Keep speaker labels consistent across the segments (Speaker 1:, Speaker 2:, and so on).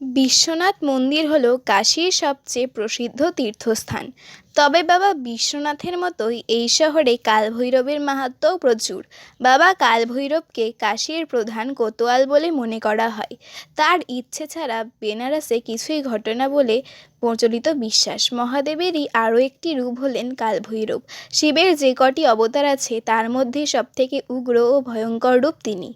Speaker 1: বিশ্বনাথ মন্দির হল কাশীর সবচেয়ে প্রসিদ্ধ তীর্থস্থান। তবে বাবা বিশ্বনাথের মতোই এই শহরে কালভৈরবের মাহাত্ম্যও প্রচুর। বাবা কালভৈরবকে কাশীর প্রধান কোতোয়াল বলে মনে করা হয়। তার ইচ্ছে ছাড়া বেনারসে কিছুই ঘটনা বলে প্রচলিত বিশ্বাস। মহাদেবেরই আরও একটি রূপ হলেন কালভৈরব। শিবের যে কটি অবতার আছে, তার মধ্যে সবথেকে উগ্র ও ভয়ঙ্কর রূপ তিনি।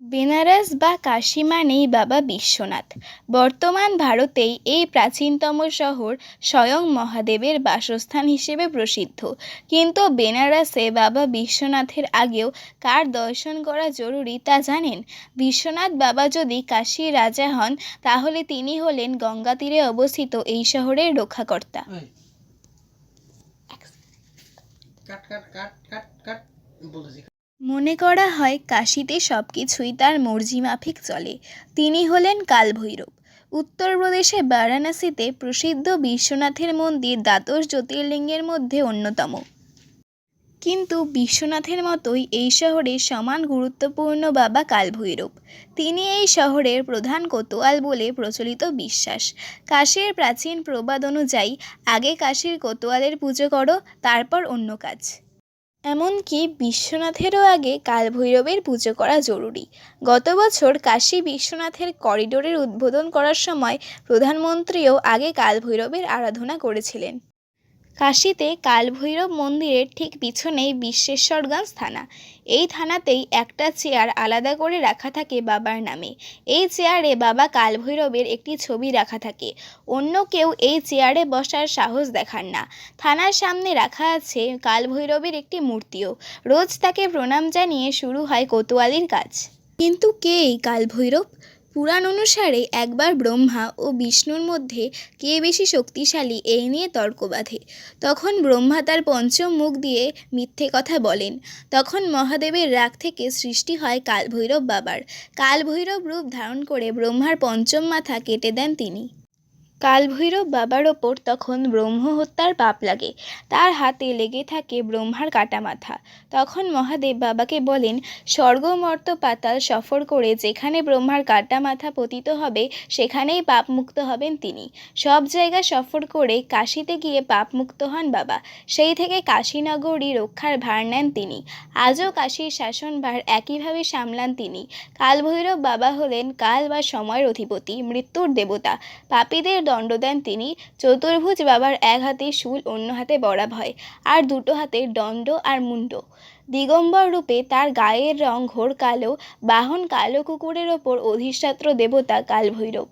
Speaker 1: বেনারস বা কাশী মানেই বাবা বিশ্বনাথ। বর্তমান ভারতেই এই প্রাচীনতম শহর স্বয়ং মহাদেবের বাসস্থান হিসেবে প্রসিদ্ধ। কিন্তু বেনারসে বাবা বিশ্বনাথের আগেও কার দর্শন করা জরুরি তা জানেন? বিশ্বনাথ বাবা যদি কাশীর রাজা হন, তাহলে তিনি হলেন গঙ্গা তীরে অবস্থিত এই শহরের রক্ষাকর্তা। মনে করা হয় কাশীতে সব কিছুই তার মর্জি মাফিক চলে। তিনি হলেন কালভৈরব। উত্তরপ্রদেশে বারাণসীতে প্রসিদ্ধ বিশ্বনাথের মন্দির দ্বাদশ জ্যোতির্লিঙ্গের মধ্যে অন্যতম। কিন্তু বিশ্বনাথের মতোই এই শহরে সমান গুরুত্বপূর্ণ বাবা কালভৈরব। তিনি এই শহরের প্রধান কোতোয়াল বলে প্রচলিত বিশ্বাস। কাশীর প্রাচীন প্রবাদ অনুযায়ী, আগে কাশীর কোতোয়ালের পুজো করো, তারপর অন্য কাজ। এমনকি বিশ্বনাথেরও আগে কালভৈরবের পুজো করা জরুরি। গত বছর কাশী বিশ্বনাথের করিডোরের উদ্বোধন করার সময় প্রধানমন্ত্রীও আগে কালভৈরবের আরাধনা করেছিলেন। কাশীতে কালভৈরব মন্দিরের ঠিক পিছনেই বিশ্বেশ্বরগঞ্জ থানা। এই থানাতেই একটা চেয়ার আলাদা করে রাখা থাকে বাবার নামে। এই চেয়ারে বাবা কালভৈরবের একটি ছবি রাখা থাকে। অন্য কেউ এই চেয়ারে বসার সাহস দেখান না। থানার সামনে রাখা আছে কালভৈরবের একটি মূর্তিও। রোজ তাকে প্রণাম জানিয়ে শুরু হয় কোতোয়ালির কাজ। কিন্তু কে এই কালভৈরব? পুরাণ অনুসারে একবার ব্রহ্মা ও বিষ্ণুর মধ্যে কে বেশি শক্তিশালী এই নিয়ে তর্ক বাধে। তখন ব্রহ্মা তার পঞ্চম মুখ দিয়ে মিথ্যে কথা বলেন। তখন মহাদেবের রাগ থেকে সৃষ্টি হয় কালভৈরব বাবার। কালভৈরব রূপ ধারণ করে ব্রহ্মার পঞ্চম মাথা কেটে দেন তিনি। কালভৈরব বাবার ওপর তখন ব্রহ্ম হত্যার পাপ লাগে। তার হাতে লেগে থাকে ব্রহ্মার কাটা মাথা। তখন মহাদেব বাবাকে বলেন, স্বর্গ মর্ত পাতাল সফর করে যেখানে ব্রহ্মার কাটা মাথা পতিত হবে, সেখানেই পাপমুক্ত হবেন তিনি। সব জায়গা সফর করে কাশিতে গিয়ে পাপমুক্ত হন বাবা। সেই থেকে কাশীনগরী রক্ষার ভার নেন তিনি। আজও কাশীর শাসনভার একইভাবে সামলান তিনি। কালভৈরব বাবা হলেন কাল বা সময়ের অধিপতি, মৃত্যুর দেবতা। পাপীদের দণ্ড দেন তিনি, চতুর্ভুজ বাবার এক হাতে শুল, অন্য হাতে বরাব হয়, আর দুটো হাতে দণ্ড আর মুন্ড দিগম্বর রূপে তার গায়ের রং ঘোর কালো, বাহন কালো কুকুরের ওপর অধিষ্ঠাত্র দেবতা কালভৈরব।